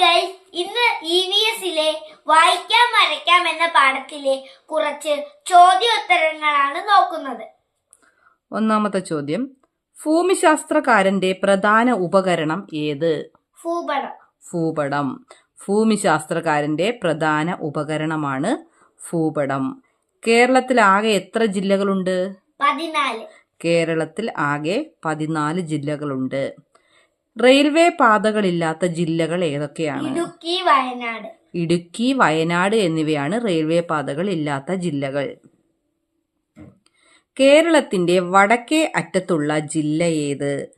Guys ഇന്ന് E V എസിലെ വായിക്കാം വരയ്ക്കാം എന്ന പാഠത്തിലെ കുറച്ച് ചോദ്യോത്തരങ്ങളാണ് നോക്കുന്നത്. ഒന്നാമത്തെ ചോദ്യം. ഭൂമിശാസ്ത്രകാരന്റെ പ്രധാന ഉപകരണം ഏത്? ഭൂപടം. ഭൂപടം. ഭൂമിശാസ്ത്രകാരന്റെ പ്രധാന ഉപകരണമാണ് ഭൂപടം. കേരളത്തിൽ ആകെ എത്ര ജില്ലകളുണ്ട്? പതിനാല്. കേരളത്തിൽ ആകെ പതിനാല് ജില്ലകളുണ്ട്. റെയിൽവേ പാതകളില്ലാത്ത ജില്ലകൾ ഏതൊക്കെയാണ്? ഇടുക്കി വയനാട്. ഇടുക്കി വയനാട് എന്നിവയാണ് റെയിൽവേ പാതകൾ ഇല്ലാത്ത ജില്ലകൾ. കേരളത്തിന്റെ വടക്കേ അറ്റത്തുള്ള ജില്ല ഏത്?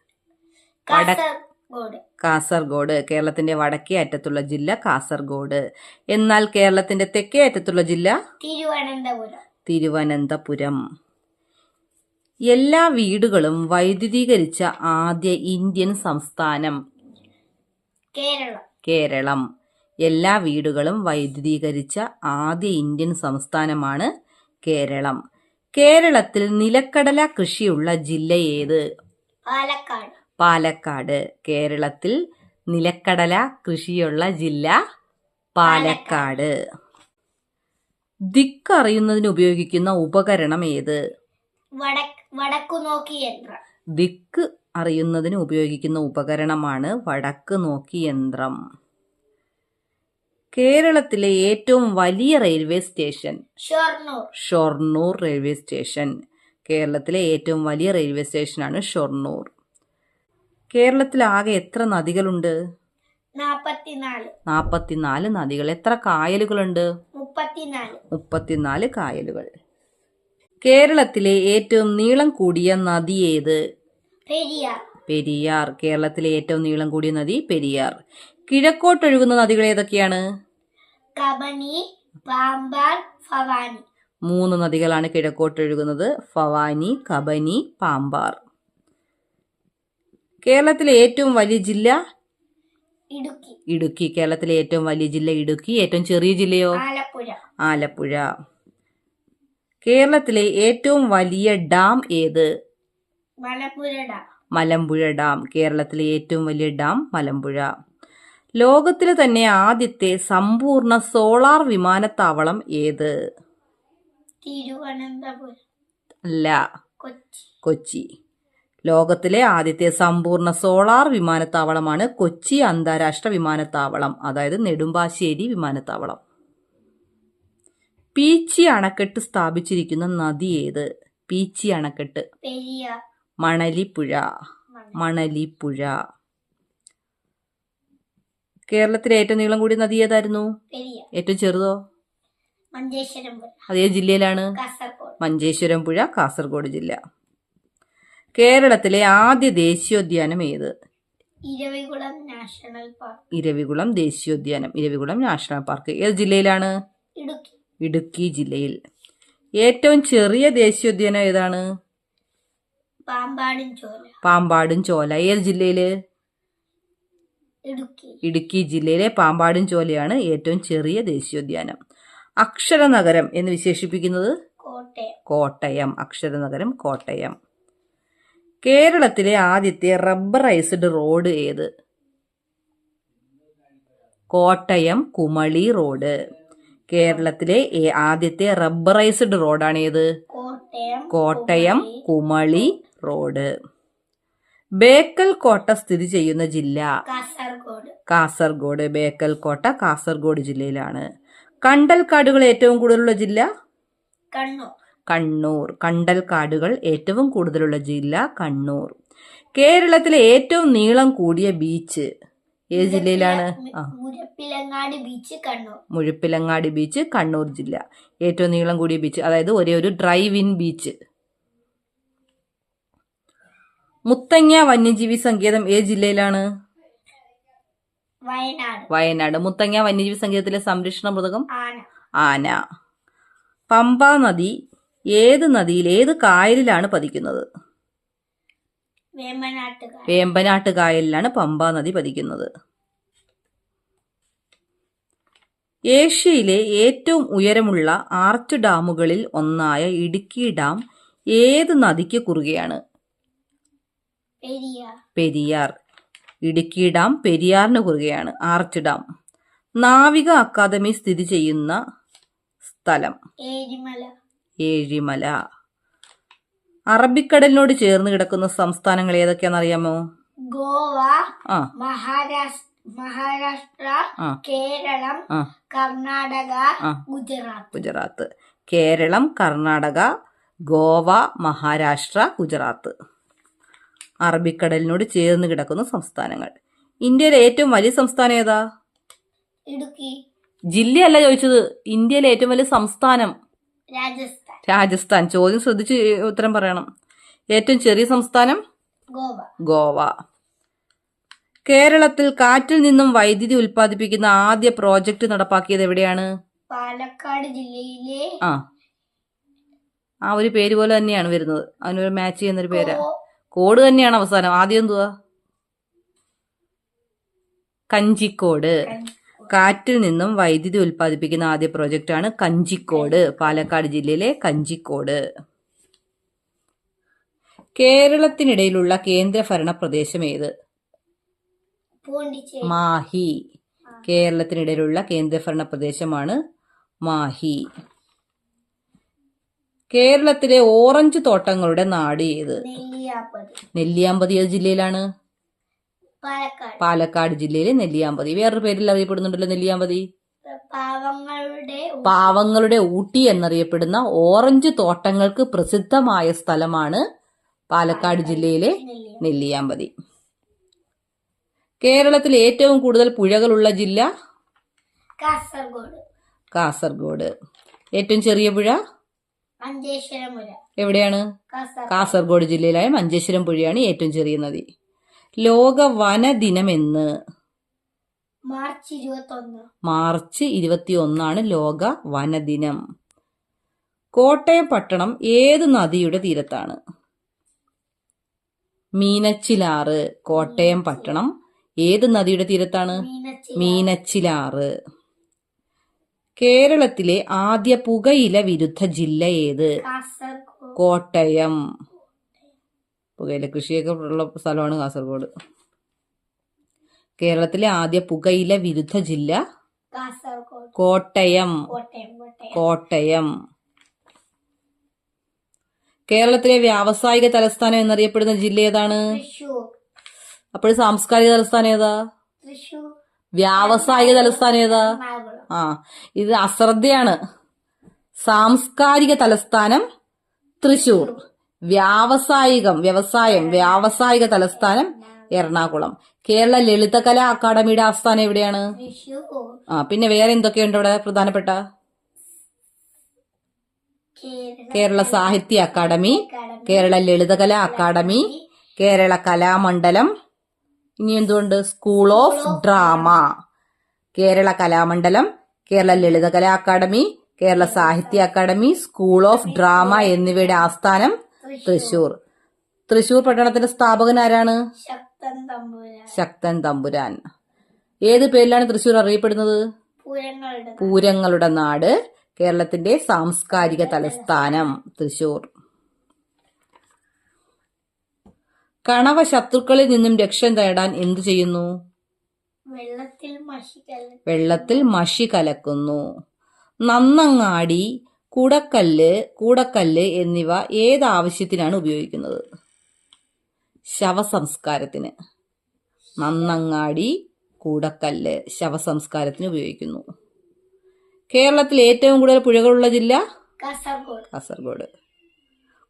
കാസർഗോഡ്. കേരളത്തിന്റെ വടക്കേ അറ്റത്തുള്ള ജില്ല കാസർഗോഡ്. എന്നാൽ കേരളത്തിന്റെ തെക്കേ അറ്റത്തുള്ള ജില്ല? തിരുവനന്തപുരം. തിരുവനന്തപുരം. എല്ലാ വീടുകളും വൈദ്യുതീകരിച്ച ആദ്യ ഇന്ത്യൻ സംസ്ഥാനം. കേരളം. എല്ലാ വീടുകളും വൈദ്യുതീകരിച്ച ആദ്യ ഇന്ത്യൻ സംസ്ഥാനമാണ് കേരളം. കേരളത്തിൽ നിലക്കടല കൃഷിയുള്ള ജില്ല ഏത്? പാലക്കാട്. പാലക്കാട്. കേരളത്തിൽ നിലക്കടല കൃഷിയുള്ള ജില്ല പാലക്കാട്. ദിക്കറിയുന്നതിന് ഉപയോഗിക്കുന്ന ഉപകരണം ഏത്? വടക്ക് വടക്കു നോക്കി യന്ത്രം. ദിക്ക് അറിയുന്നതിന് ഉപയോഗിക്കുന്ന ഉപകരണമാണ് വടക്ക് നോക്കി യന്ത്രം. കേരളത്തിലെ ഏറ്റവും വലിയ railway station Shoranur. Shoranur railway station. കേരളത്തിലെ ഏറ്റവും വലിയ റെയിൽവേ സ്റ്റേഷനാണ് ഷൊർണൂർ. കേരളത്തിൽ ആകെ എത്ര നദികളുണ്ട്? നാപ്പത്തിനാല്. നദികൾ. എത്ര കായലുകളുണ്ട്? മുപ്പത്തിനാല്. മുപ്പത്തിനാല് കായലുകൾ. കേരളത്തിലെ ഏറ്റവും നീളം കൂടിയ നദി ഏത്? പെരിയാർ. പെരിയാർ. കേരളത്തിലെ ഏറ്റവും നീളം കൂടിയ നദി പെരിയാർ. കിഴക്കോട്ടൊഴുകുന്ന നദികൾ ഏതൊക്കെയാണ്? കബനി പാമ്പാർ ഫവാനി മൂന്ന് നദികളാണ് കിഴക്കോട്ടൊഴുകുന്നത്. ഫവാനി കബനി പാമ്പാർ. കേരളത്തിലെ ഏറ്റവും വലിയ ജില്ല? ഇടുക്കി. ഇടുക്കി. കേരളത്തിലെ ഏറ്റവും വലിയ ജില്ല ഇടുക്കി. ഏറ്റവും ചെറിയ ജില്ലയോ? ആലപ്പുഴ. ആലപ്പുഴ. കേരളത്തിലെ ഏറ്റവും വലിയ ഡാം ഏത്? മലപ്പുഴ ഡാം. മലമ്പുഴ ഡാം. കേരളത്തിലെ ഏറ്റവും വലിയ ഡാം മലമ്പുഴ. ലോകത്തിലെ തന്നെ ആദ്യത്തെ സമ്പൂർണ സോളാർ വിമാനത്താവളം ഏത്? തിരുവനന്തപുരം. അല്ല. കൊച്ചി. കൊച്ചി. ലോകത്തിലെ ആദ്യത്തെ സമ്പൂർണ സോളാർ വിമാനത്താവളമാണ് കൊച്ചി അന്താരാഷ്ട്ര വിമാനത്താവളം. അതായത് നെടുമ്പാശ്ശേരി വിമാനത്താവളം. പീച്ചി അണക്കെട്ട് സ്ഥാപിച്ചിരിക്കുന്ന നദി ഏത്? പീച്ചി അണക്കെട്ട്. മണലിപ്പുഴ. മണ- മണലിപ്പുഴ. കേരളത്തിലെ ഏറ്റവും നീളം കൂടിയ നദി ഏതായിരുന്നു? ഏറ്റവും ചെറുതോ? അതേ ജില്ലയിലാണ്? മഞ്ചേശ്വരം പുഴ കാസർഗോഡ് ജില്ല. കേരളത്തിലെ ആദ്യ ദേശീയോദ്യാനം ഏത്? Eravikulam national park. ഇരവികുളം ദേശീയോദ്യാനം. Eravikulam national park. ഏത് ജില്ലയിലാണ്? ഇടുക്കി. ഇടുക്കി ജില്ലയിൽ. ഏറ്റവും ചെറിയ ദേശീയോദ്യാനം ഏതാണ്? പാമ്പാടും ചോല. ഏത് ജില്ലയിൽ? ഇടുക്കി. ജില്ലയിലെ പാമ്പാടും ചോലയാണ് ഏറ്റവും ചെറിയ ദേശീയോദ്യാനം. അക്ഷരനഗരം എന്ന് വിശേഷിപ്പിക്കുന്നത്? കോട്ടയം. കോട്ടയം. അക്ഷരനഗരം കോട്ടയം. കേരളത്തിലെ ആദ്യത്തെ റബ്ബറൈസ്ഡ് റോഡ് ഏത്? കോട്ടയം കുമളി റോഡ്. കേരളത്തിലെ ആദ്യത്തെ റബ്ബറൈസ്ഡ് റോഡാണ് ഏത്? കോട്ടയം കുമളി, റോഡ്. ബേക്കൽ കോട്ട സ്ഥിതി ചെയ്യുന്ന ജില്ല? കാസർഗോഡ്. ബേക്കൽ കോട്ട കാസർഗോഡ് ജില്ലയിലാണ്. കണ്ടൽക്കാടുകൾ ഏറ്റവും കൂടുതലുള്ള ജില്ല? കണ്ണൂർ. കണ്ണൂർ. കണ്ടൽക്കാടുകൾ ഏറ്റവും കൂടുതലുള്ള ജില്ല കണ്ണൂർ. കേരളത്തിലെ ഏറ്റവും നീളം കൂടിയ ബീച്ച്? ഏത് ജില്ലയിലാണ്? ആ. ബീച്ച് കണ്ണൂർ. മുഴുപ്പിലങ്ങാടി ബീച്ച് കണ്ണൂർ ജില്ല. ഏറ്റവും നീളം കൂടിയ ബീച്ച് അതായത് ഒരേ ഒരു ഡ്രൈവ് ഇൻ ബീച്ച്. മുത്തങ്ങ വന്യജീവി സങ്കേതം ഏത് ജില്ലയിലാണ്? വയനാട്. മുത്തങ്ങ വന്യജീവി സങ്കേതത്തിലെ സംരക്ഷണ മൃതകം? ആന. ആന. പമ്പ നദി ഏത് നദിയിൽ ഏത് കായലിലാണ് പതിക്കുന്നത്? വേമ്പനാട്ട് കായലിലാണ് പമ്പ നദി പതിക്കുന്നത്. ഏഷ്യയിലെ ഏറ്റവും ഉയരമുള്ള ആർച്ച് ഡാമുകളിൽ ഒന്നായ ഇടുക്കി ഡാം ഏത് നദിക്ക് കുറുകയാണ്? പെരിയാർ. ഇടുക്കി ഡാം പെരിയാറിന് കുറുകയാണ് ആർച്ച് ഡാം. നാവിക അക്കാദമി സ്ഥിതി ചെയ്യുന്ന സ്ഥലം? ഏഴിമല. ഏഴിമല. അറബിക്കടലിനോട് ചേർന്ന് കിടക്കുന്ന സംസ്ഥാനങ്ങൾ ഏതൊക്കെയാണെന്ന് അറിയാമോ ഗോവ ആ. മഹാരാഷ്ട്ര മഹാരാഷ്ട്ര കേരളം കർണാടക ഗുജറാത്ത്. ഗുജറാത്ത്. കേരളം കർണാടക ഗോവ മഹാരാഷ്ട്ര ഗുജറാത്ത്. അറബിക്കടലിനോട് ചേർന്ന് കിടക്കുന്ന സംസ്ഥാനങ്ങൾ. ഇന്ത്യയിലെ ഏറ്റവും വലിയ സംസ്ഥാനം ഏതാ? ഇടുക്കി. ജില്ലയല്ല ചോദിച്ചത്. ഇന്ത്യയിലെ ഏറ്റവും വലിയ സംസ്ഥാനം. രാജസ്ഥാൻ. രാജസ്ഥാൻ. ചോദ്യം ശ്രദ്ധിച്ച് ഉത്തരം പറയണം. ഏറ്റവും ചെറിയ സംസ്ഥാനം? ഗോവ. കേരളത്തിൽ കാറ്റിൽ നിന്നും വൈദ്യുതി ഉൽപ്പാദിപ്പിക്കുന്ന ആദ്യ പ്രോജക്റ്റ് നടപ്പാക്കിയത് എവിടെയാണ്? പാലക്കാട് ജില്ലയിലെ ആ. ആ ഒരു പേര് പോലെ തന്നെയാണ് വരുന്നത്. അതിനൊരു മാച്ച് ചെയ്യുന്നൊരു പേരാ. കോഡ് തന്നെയാണ് അവസാനം. ആദ്യം എന്തുവാ? കഞ്ചിക്കോട്. കാറ്റിൽ നിന്നും വൈദ്യുതി ഉൽപ്പാദിപ്പിക്കുന്ന ആദ്യ പ്രോജക്റ്റാണ് കഞ്ചിക്കോട് പാലക്കാട് ജില്ലയിലെ കഞ്ചിക്കോട്. കേരളത്തിനിടയിലുള്ള കേന്ദ്രഭരണ പ്രദേശം ഏത്? മാഹി. കേരളത്തിനിടയിലുള്ള കേന്ദ്രഭരണ പ്രദേശമാണ് മാഹി. കേരളത്തിലെ ഓറഞ്ച് തോട്ടങ്ങളുടെ നാട് ഏത്? നെല്ലിയാമ്പതി ഏത് ജില്ലയിലാണ്? പാലക്കാട്. ജില്ലയിലെ നെല്ലിയാമ്പതി. വേറൊരു പേരിൽ അറിയപ്പെടുന്നുണ്ടല്ലോ നെല്ലിയാമ്പതി? പാവങ്ങളുടെ പാവങ്ങളുടെ ഊട്ടി എന്നറിയപ്പെടുന്ന ഓറഞ്ച് തോട്ടങ്ങൾക്ക് പ്രസിദ്ധമായ സ്ഥലമാണ് പാലക്കാട് ജില്ലയിലെ നെല്ലിയ നെല്ലിയാമ്പതി. കേരളത്തിൽ ഏറ്റവും കൂടുതൽ പുഴകളുള്ള ജില്ല? കാസർഗോഡ്. കാസർഗോഡ്. ഏറ്റവും ചെറിയ പുഴ? എവിടെയാണ്? കാസർഗോഡ് ജില്ലയിലായ മഞ്ചേശ്വരം പുഴയാണ് ഏറ്റവും ചെറിയ നദി. ലോക വന ദിനമെന്ന് മാർച്ച് ഇരുപത്തൊന്ന്. മാർച്ച് ഇരുപത്തി ഒന്നാണ് ലോക വനദിനം കോട്ടയം പട്ടണം ഏത് നദിയുടെ തീരത്താണ്? മീനച്ചിലാറ്. കോട്ടയം പട്ടണം ഏത് നദിയുടെ തീരത്താണ്? മീനച്ചിലാറ്. കേരളത്തിലെ ആദ്യ പുകയില വിരുദ്ധ ജില്ല ഏത്? കോട്ടയം. പുകയില കൃഷിയൊക്കെ ഉള്ള സ്ഥലമാണ് കാസർഗോഡ്. കേരളത്തിലെ ആദ്യ പുകയില വിരുദ്ധ ജില്ല? കോട്ടയം. കോട്ടയം കേരളത്തിലെ വ്യാവസായിക തലസ്ഥാനം എന്നറിയപ്പെടുന്ന ജില്ല ഏതാണ്? അപ്പോൾ സാംസ്കാരിക തലസ്ഥാനം ഏതാ? വ്യാവസായിക തലസ്ഥാനം ഏതാ? ആ ഇത് അശ്രദ്ധയാണ്. സാംസ്കാരിക തലസ്ഥാനം തൃശൂർ വ്യാവസായികം വ്യവസായം വ്യാവസായിക തലസ്ഥാനം എറണാകുളം. കേരള ലളിതകലാ അക്കാദമിയുടെ ആസ്ഥാനം എവിടെയാണ്? ആ പിന്നെ വേറെ എന്തൊക്കെയുണ്ട് അവിടെ പ്രധാനപ്പെട്ട? Kerala Sahitya academy academy, Kerala Lalithakala academy Kerala Kalamandalam ഇനി എന്തുകൊണ്ട് school of drama Kerala Kalamandalam Kerala Lalithakala academy Kerala Sahitya academy school of drama എന്നിവയുടെ ആസ്ഥാനം തൃശൂർ. തൃശൂർ. പട്ടണത്തിന്റെ സ്ഥാപകൻ ആരാണ്? ശക്തൻ തമ്പുരാൻ. ഏത് പേരിലാണ് തൃശൂർ അറിയപ്പെടുന്നത്? പൂരങ്ങളുടെ നാട്. കേരളത്തിന്റെ സാംസ്കാരിക തലസ്ഥാനം തൃശൂർ. കണവ ശത്രുക്കളിൽ നിന്നും രക്ഷ നേടാൻ എന്തു ചെയ്യുന്നു? വെള്ളത്തിൽ മഷി കലക്കുന്നു. നന്നങ്ങാടി കൂടക്കല്ല് കൂടക്കല്ല് എന്നിവ ഏത് ആവശ്യത്തിനാണ് ഉപയോഗിക്കുന്നത്? ശവസംസ്കാരത്തിന്. നന്നങ്ങാടി കൂടക്കല്ല് ശവസംസ്കാരത്തിന് ഉപയോഗിക്കുന്നു. കേരളത്തിൽ ഏറ്റവും കൂടുതൽ പുഴകളുള്ള ജില്ല? കാസർഗോഡ്. കാസർഗോഡ്.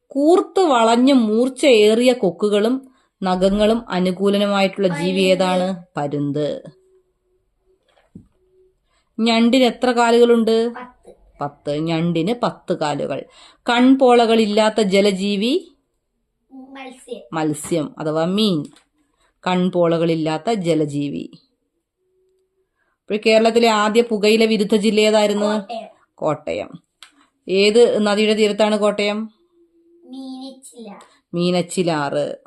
കൂർത്ത് വളഞ്ഞ് മൂർച്ചയേറിയ കൊക്കുകളും നഖങ്ങളും അനുകൂലമായിട്ടുള്ള ജീവി ഏതാണ്? പരുന്ത്. ഞണ്ടിന് എത്ര കാലുകളുണ്ട്? പത്ത് ഞണ്ടിന് പത്ത് കാലുകൾ. കൺപോളകളില്ലാത്ത ജലജീവി? മത്സ്യം. അഥവാ മീൻ. കൺപോളകളില്ലാത്ത ജലജീവി. ഇപ്പോൾ കേരളത്തിലെ ആദ്യ പുകയില വിരുദ്ധ ജില്ല ഏതായിരുന്നു? കോട്ടയം. ഏത് നദിയുടെ തീരത്താണ് കോട്ടയം? മീനിച്ചില. മീനച്ചിലാറ്.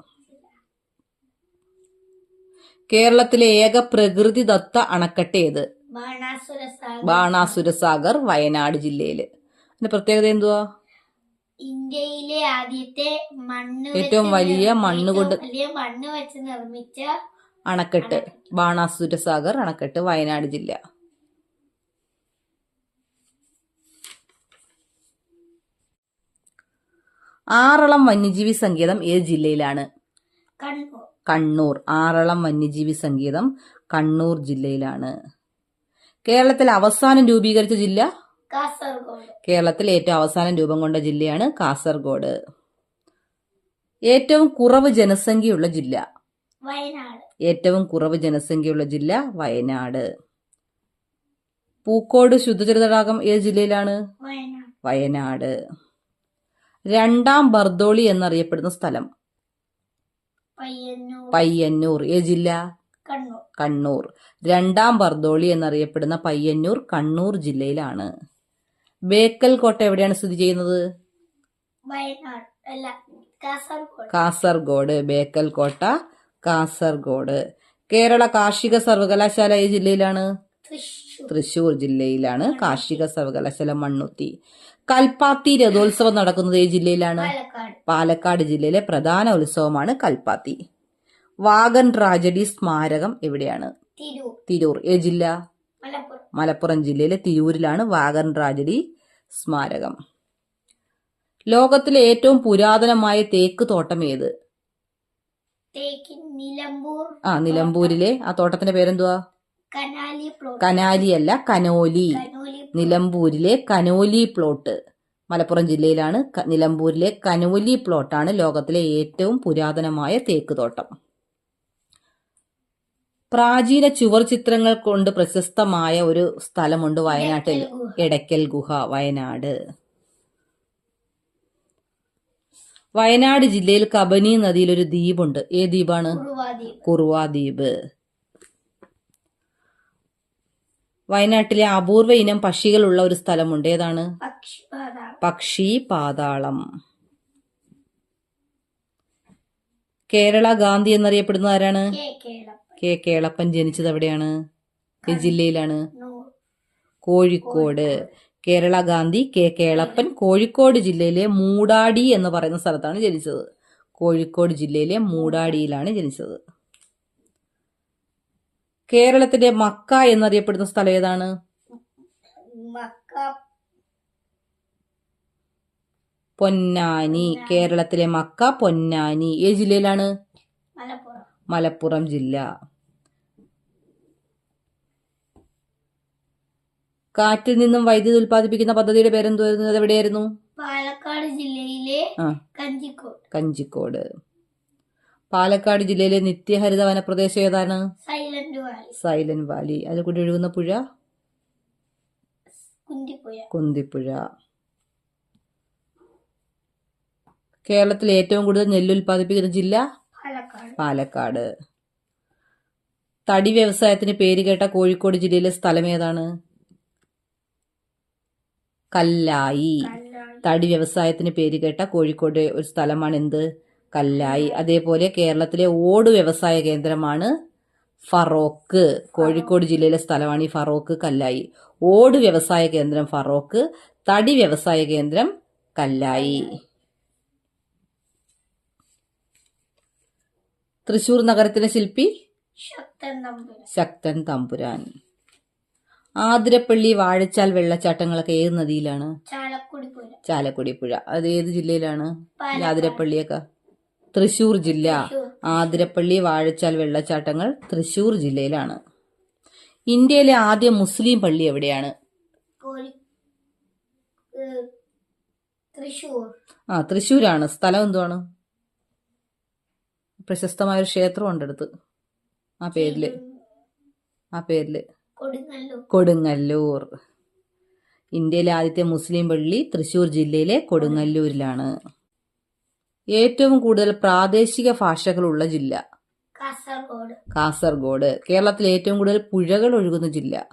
കേരളത്തിലെ ഏക പ്രകൃതിദത്ത അണക്കെട്ട് ഏത്? ബാണാസുര സാഗർ. ബാണാസുരസാഗർ വയനാട് ജില്ലയിൽ. അതിന്റെ പ്രത്യേകത എന്തുവാ? ഇന്ത്യയിലെ ആദ്യത്തെ മണ്ണ് ഏറ്റവും വലിയ മണ്ണ് കൊണ്ട് വലിയ മണ്ണ് വെച്ച് നിർമ്മിച്ച അണക്കെട്ട്. ബാണാസുര സാഗർ അണക്കെട്ട് വയനാട് ജില്ല. ആറളം വന്യജീവി സങ്കേതം ഏത് ജില്ലയിലാണ്? കണ്ണൂർ. കണ്ണൂർ. ആറളം വന്യജീവി സങ്കേതം കണ്ണൂർ ജില്ലയിലാണ്. കേരളത്തിൽ അവസാനം രൂപീകരിച്ച ജില്ല? കാസർഗോഡ്. കേരളത്തിൽ ഏറ്റവും അവസാനം രൂപം കൊണ്ട ജില്ലയാണ് കാസർഗോഡ്. ഏറ്റവും കുറവ് ജനസംഖ്യയുള്ള ജില്ല? വയനാട്. ഏറ്റവും കുറവ് ജനസംഖ്യയുള്ള ജില്ല വയനാട്. പൂക്കോട് ശുദ്ധജല തടാകം ഏത് ജില്ലയിലാണ്? വയനാട്. രണ്ടാം ബർദോളി എന്നറിയപ്പെടുന്ന സ്ഥലം? പയ്യന്നൂർ. ഏത് ജില്ല? കണ്ണൂർ. രണ്ടാം ബർദോളി എന്നറിയപ്പെടുന്ന പയ്യന്നൂർ കണ്ണൂർ ജില്ലയിലാണ്. ബേക്കൽ കോട്ട എവിടെയാണ് സ്ഥിതി ചെയ്യുന്നത്? കാസർഗോഡ്. ബേക്കൽ കോട്ട കാസർഗോഡ്. കേരള കാർഷിക സർവകലാശാല ഏത് ജില്ലയിലാണ്? തൃശൂർ ജില്ലയിലാണ്. കാർഷിക സർവകലാശാല മണ്ണുത്തി. കൽപ്പാത്തി രഥോത്സവം നടക്കുന്നത് ഏത് ജില്ലയിലാണ്? പാലക്കാട്. ജില്ലയിലെ പ്രധാന ഉത്സവമാണ് കൽപ്പാത്തി. വാഗൻ ട്രാജഡി സ്മാരകം എവിടെയാണ്? തിരൂർ. ഏ ജില്ല? മലപ്പുറം. ജില്ലയിലെ തിരൂരിലാണ് വാഗൻ ട്രാജഡി സ്മാരകം. ലോകത്തിലെ ഏറ്റവും പുരാതനമായ തേക്ക് തോട്ടം ഏത്? ആ നിലമ്പൂരിലെ. ആ തോട്ടത്തിന്റെ പേരെന്തുവാ? കനാലി അല്ല കനോലി. നിലമ്പൂരിലെ കനോലി പ്ലോട്ട്. മലപ്പുറം ജില്ലയിലാണ് നിലമ്പൂരിലെ കനോലി പ്ലോട്ടാണ് ലോകത്തിലെ ഏറ്റവും പുരാതനമായ തേക്ക് തോട്ടം. പ്രാചീന ചുവർ ചിത്രങ്ങൾ കൊണ്ട് പ്രശസ്തമായ ഒരു സ്ഥലമുണ്ട് വയനാട്ടിൽ. എടക്കൽ ഗുഹ. വയനാട്. വയനാട് ജില്ലയിൽ കബനി നദിയിൽ ഒരു ദ്വീപുണ്ട്. ഏ ദ്വീപാണ്? കുറുവാ ദ്വീപ്. വയനാട്ടിലെ അപൂർവ ഇനം പക്ഷികളുള്ള ഒരു സ്ഥലമുണ്ട്. ഏതാണ്? പക്ഷി പാതാളം. കേരള ഗാന്ധി എന്നറിയപ്പെടുന്ന ആരാണ്? കെ കേളപ്പൻ ജനിച്ചത് എവിടെയാണ്? ഈ ജില്ലയിലാണ്. കോഴിക്കോട്. കേരള ഗാന്ധി കെ കേളപ്പൻ കോഴിക്കോട് ജില്ലയിലെ മൂടാടി എന്ന് പറയുന്ന സ്ഥലത്താണ് ജനിച്ചത്. കോഴിക്കോട് ജില്ലയിലെ മൂടാടിയിലാണ് ജനിച്ചത്. കേരളത്തിന്റെ മക്ക എന്നറിയപ്പെടുന്ന സ്ഥലം ഏതാണ്? പൊന്നാനി. കേരളത്തിലെ മക്ക പൊന്നാനി. ഏത് ജില്ലയിലാണ്? മലപ്പുറം ജില്ല. കാറ്റിൽ നിന്നും വൈദ്യുതി ഉൽപ്പാദിപ്പിക്കുന്ന പദ്ധതിയുടെ പേരെന്തുവായിരുന്നു എവിടെയായിരുന്നു? പാലക്കാട് ജില്ലയിലെ കഞ്ചിക്കോട്. കഞ്ചിക്കോട്. പാലക്കാട് ജില്ലയിലെ നിത്യഹരിത വനപ്രദേശം ഏതാണ്? Silent valley. അതിൽ കൂടി ഒഴുകുന്ന പുഴ? കുന്തിപ്പുഴ. കേരളത്തിൽ ഏറ്റവും കൂടുതൽ നെല്ല് ഉൽപ്പാദിപ്പിക്കുന്ന ജില്ല? പാലക്കാട്. പാലക്കാട്. തടി വ്യവസായത്തിന് പേര് കേട്ട കോഴിക്കോട് ജില്ലയിലെ സ്ഥലം ഏതാണ്? കല്ലായി. തടി വ്യവസായത്തിന് പേര് കേട്ട കോഴിക്കോട് ഒരു സ്ഥലമാണ് എന്ത്? കല്ലായി. അതേപോലെ കേരളത്തിലെ ഓട് വ്യവസായ കേന്ദ്രമാണ് ഫറോക്ക്. കോഴിക്കോട് ജില്ലയിലെ സ്ഥലമാണ് ഈ ഫറോക്ക് കല്ലായി. ഓട് വ്യവസായ കേന്ദ്രം ഫറോക്ക് തടി വ്യവസായ കേന്ദ്രം കല്ലായി. തൃശൂർ നഗരത്തിലെ ശില്പി? ശക്തൻ തമ്പുരാൻ. ആതിരപ്പള്ളി വാഴച്ചാൽ വെള്ളച്ചാട്ടങ്ങളൊക്കെ ഏത് നദിയിലാണ്? ചാലക്കുടി പുഴ അത് ഏത് ജില്ലയിലാണ്. ആതിരപ്പള്ളിയൊക്കെ? തൃശൂർ ജില്ല. ആതിരപ്പള്ളി വാഴച്ചാൽ വെള്ളച്ചാട്ടങ്ങൾ തൃശൂർ ജില്ലയിലാണ്. ഇന്ത്യയിലെ ആദ്യ മുസ്ലിം പള്ളി എവിടെയാണ്? ആ തൃശൂരാണ് സ്ഥലം എന്തുവാണ്? പ്രശസ്തമായ ഒരു ക്ഷേത്രം ഉണ്ട് അടുത്ത്. ആ പേരിൽ. ആ പേരിൽ. കൊടുങ്ങല്ലൂർ. ഇന്ത്യയിലെ ആദ്യത്തെ മുസ്ലിം പള്ളി തൃശൂർ ജില്ലയിലെ കൊടുങ്ങല്ലൂരിലാണ്. ഏറ്റവും കൂടുതൽ പ്രാദേശിക ഭാഷകളുള്ള ജില്ല. കാസർഗോഡ്. കാസർഗോഡ്. കേരളത്തിലെ ഏറ്റവും കൂടുതൽ പുഴകൾ ഒഴുകുന്ന ജില്ല.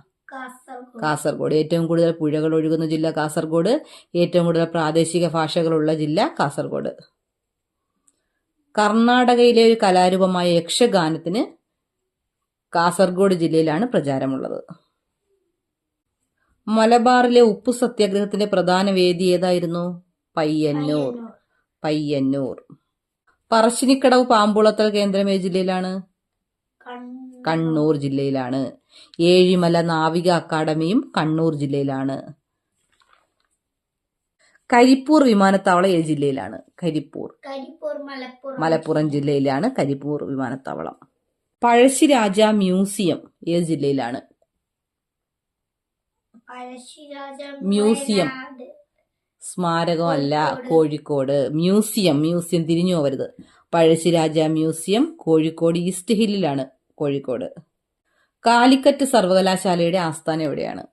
കാസർഗോഡ്. ഏറ്റവും കൂടുതൽ പുഴകൾ ഒഴുകുന്ന ജില്ല കാസർഗോഡ്. ഏറ്റവും കൂടുതൽ പ്രാദേശിക ഭാഷകളുള്ള ജില്ല കാസർഗോഡ്. കർണാടകയിലെ ഒരു കലാരൂപമായ യക്ഷഗാനത്തിന് കാസർഗോഡ് ജില്ലയിലാണ് പ്രചാരമുള്ളത്. മലബാറിലെ ഉപ്പു സത്യാഗ്രഹത്തിന്റെ പ്രധാന വേദി ഏതായിരുന്നു? പയ്യന്നൂർ. പയ്യന്നൂർ. പറശ്ശിനിക്കടവ് പാമ്പുളത്തൽ കേന്ദ്രം ഏത് ജില്ലയിലാണ്? കണ്ണൂർ. ജില്ലയിലാണ്. ഏഴിമല നാവിക അക്കാദമിയും കണ്ണൂർ ജില്ലയിലാണ്. കരിപ്പൂർ വിമാനത്താവളം ഏത് ജില്ലയിലാണ്? കരിപ്പൂർ. മലപ്പുറം ജില്ലയിലാണ് കരിപ്പൂർ വിമാനത്താവളം. പഴശ്ശിരാജ മ്യൂസിയം ഏത് ജില്ലയിലാണ്? മ്യൂസിയം. സ്മാരകം സ്മാരകമല്ല കോഴിക്കോട്. മ്യൂസിയം മ്യൂസിയം തിരിഞ്ഞു പോവരുത്. പഴശ്ശിരാജ മ്യൂസിയം കോഴിക്കോട് ഈസ്റ്റ് ഹില്ലിലാണ് കോഴിക്കോട്. കാലിക്കറ്റ് സർവകലാശാലയുടെ ആസ്ഥാനം എവിടെയാണ്?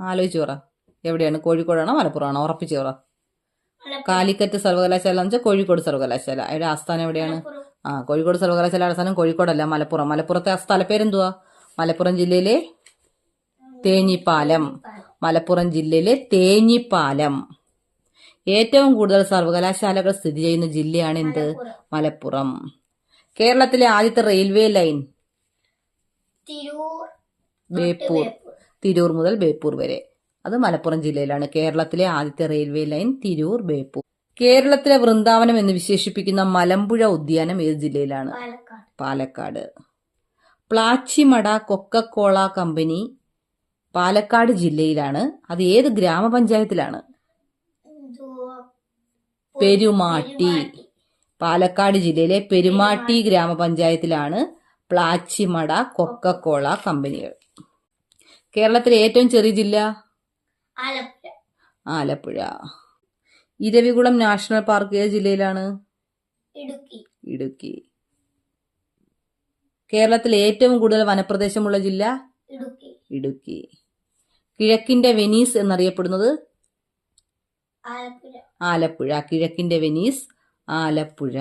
ആലോചിച്ച് പറ. എവിടെയാണ്? കോഴിക്കോടാണോ മലപ്പുറമാണോ? ഉറപ്പിച്ചു പറ. കാലിക്കറ്റ് സർവകലാശാല എന്ന് വെച്ചാൽ കോഴിക്കോട് സർവകലാശാല. അതിന്റെ ആസ്ഥാനം എവിടെയാണ്? ആ കോഴിക്കോട് സർവകലാശാല ആസ്ഥാനം കോഴിക്കോടല്ല മലപ്പുറം. മലപ്പുറത്തെ ആ സ്ഥലപ്പേരെന്തുവാ മലപ്പുറം ജില്ലയിലെ തേഞ്ഞിപ്പാലം. മലപ്പുറം ജില്ലയിലെ തേഞ്ഞിപ്പാലം. ഏറ്റവും കൂടുതൽ സർവകലാശാലകൾ സ്ഥിതി ചെയ്യുന്ന ജില്ലയാണ് എന്ത്? മലപ്പുറം. കേരളത്തിലെ ആദ്യത്തെ റെയിൽവേ ലൈൻ? ബേപ്പൂർ. തിരൂർ മുതൽ ബേപ്പൂർ വരെ. അത് മലപ്പുറം ജില്ലയിലാണ്. കേരളത്തിലെ ആദ്യത്തെ റെയിൽവേ ലൈൻ തിരൂർ ബേപ്പൂർ. കേരളത്തിലെ വൃന്ദാവനം എന്ന് വിശേഷിപ്പിക്കുന്ന മലമ്പുഴ ഉദ്യാനം ഏത് ജില്ലയിലാണ്? Palakkad. Plachimada Coca Cola company Palakkad ജില്ലയിലാണ്. അത് ഏത് ഗ്രാമപഞ്ചായത്തിലാണ്? പെരുമാട്ടി. പാലക്കാട് ജില്ലയിലെ പെരുമാട്ടി. ഗ്രാമപഞ്ചായത്തിലാണ് പ്ലാച്ചിമട കൊക്കക്കോള കമ്പനികൾ. കേരളത്തിലെ ഏറ്റവും ചെറിയ ജില്ല? ആലപ്പുഴ. ആലപ്പുഴ. ഇരവികുളം നാഷണൽ പാർക്ക് ഏത് ജില്ലയിലാണ്? ഇടുക്കി. ഇടുക്കി. കേരളത്തിലെ ഏറ്റവും കൂടുതൽ വനപ്രദേശമുള്ള ജില്ല? ഇടുക്കി. കിഴക്കിന്റെ വെനീസ് എന്നറിയപ്പെടുന്നത്? ആലപ്പുഴ. കിഴക്കിന്റെ വെനീസ് ആലപ്പുഴ.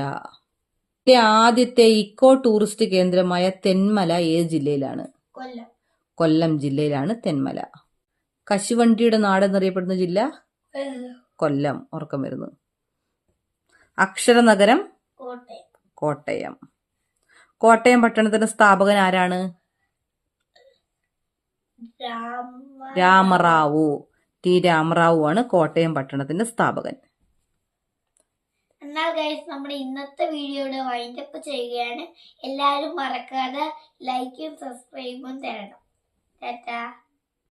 ആദ്യത്തെ ഇക്കോ ടൂറിസ്റ്റ് കേന്ദ്രമായ തെന്മല ഏത് ജില്ലയിലാണ്? കൊല്ലം ജില്ലയിലാണ് തെന്മല. കശുവണ്ടിയുടെ നാട് എന്നറിയപ്പെടുന്ന ജില്ല? കൊല്ലം. ഉറക്കം വരുന്നു. അക്ഷരനഗരം? കോട്ടയം. കോട്ടയം. കോട്ടയം പട്ടണത്തിന്റെ സ്ഥാപകൻ ആരാണ്? രാമ രാമറാവു. ടി. രാമറാവു ആണ് കോട്ടയം പട്ടണത്തിന്റെ സ്ഥാപകൻ. എന്നാൽ ഗൈസ് നമ്മുടെ ഇന്നത്തെ വീഡിയോയുടെ വൈൻഡപ്പ് ചെയ്യുകയാണ്. എല്ലാവരും മറക്കാതെ ലൈക്കും സബ്സ്ക്രൈബും തരണം. ടാറ്റാ.